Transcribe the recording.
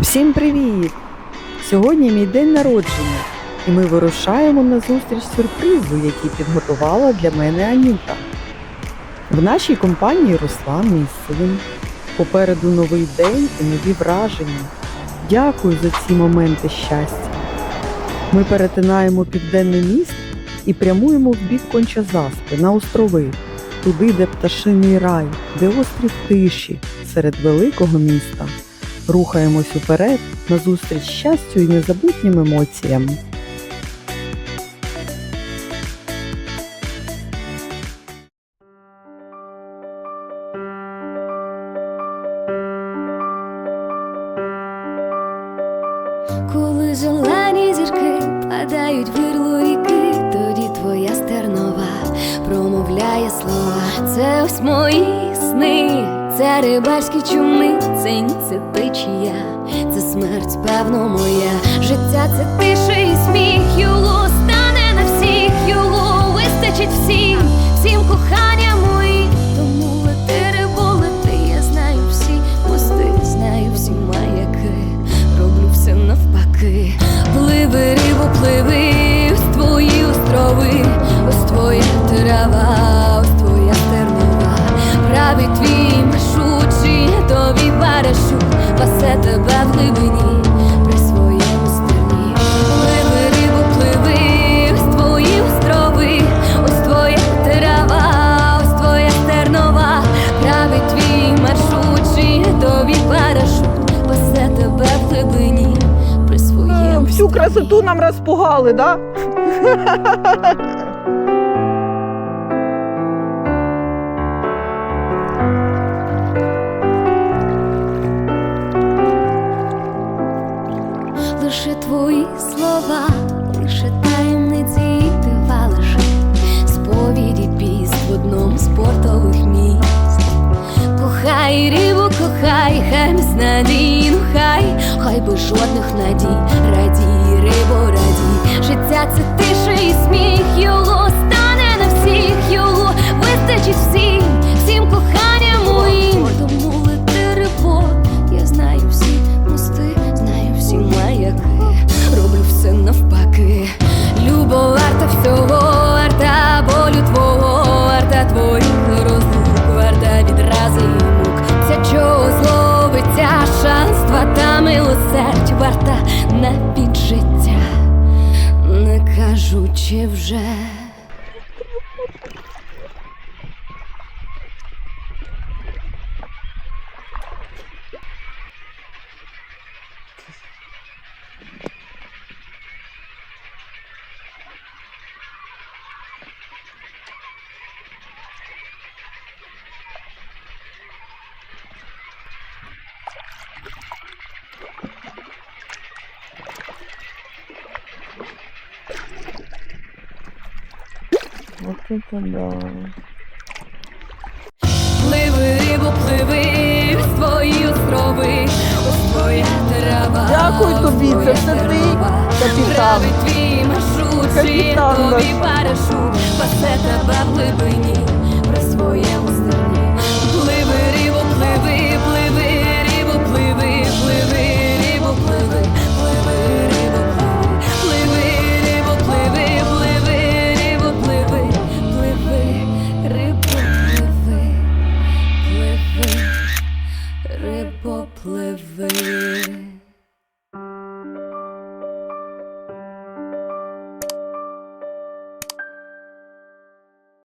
Всім привіт! Сьогодні мій день народження, і ми вирушаємо на зустріч сюрпризу, який підготувала для мене Аніта. В нашій компанії Руслан, мій син. Попереду новий день і нові враження. Дякую за ці моменти щастя. Ми перетинаємо південний міст і прямуємо в бік Кончазаспи на острови, туди, де пташиний рай, де острів тиші серед великого міста. Рухаємось уперед назустріч щастю і незабутнім емоціям. Коли зелені зірки падають в гирло ріки, тоді твоя стернова промовляє слова. Це ось мої сни, це рибальські чуми, ніч, це течія, це смерть, певно, моя. Життя це тиша і сміх, його стане на всіх, його вистачить всім, всім кохання мої. Тому лети, рибо, лети, я знаю всі мости, знаю всі маяки роблю все навпаки. Пливи, рибо, пливи, ось твої острови, ось твоя трава, Всю красоту нам розпугали, да? лише твої слова, лише таємниці і дива лише сповіді піст в одному з портових міст. Кохай, рибу, кохай, хай без надій, ну хай, хай без жодних надій, радій, рибо, радій. Навіть життя, не кажучи вже. Вот это да. Пливи, рибу, пливи, в свої острови, ось твоя трава. Дякую тобі, це все ти, капітан. Твій маршрут, Капітан тобі наш. парашут, пасе тебе в глибині,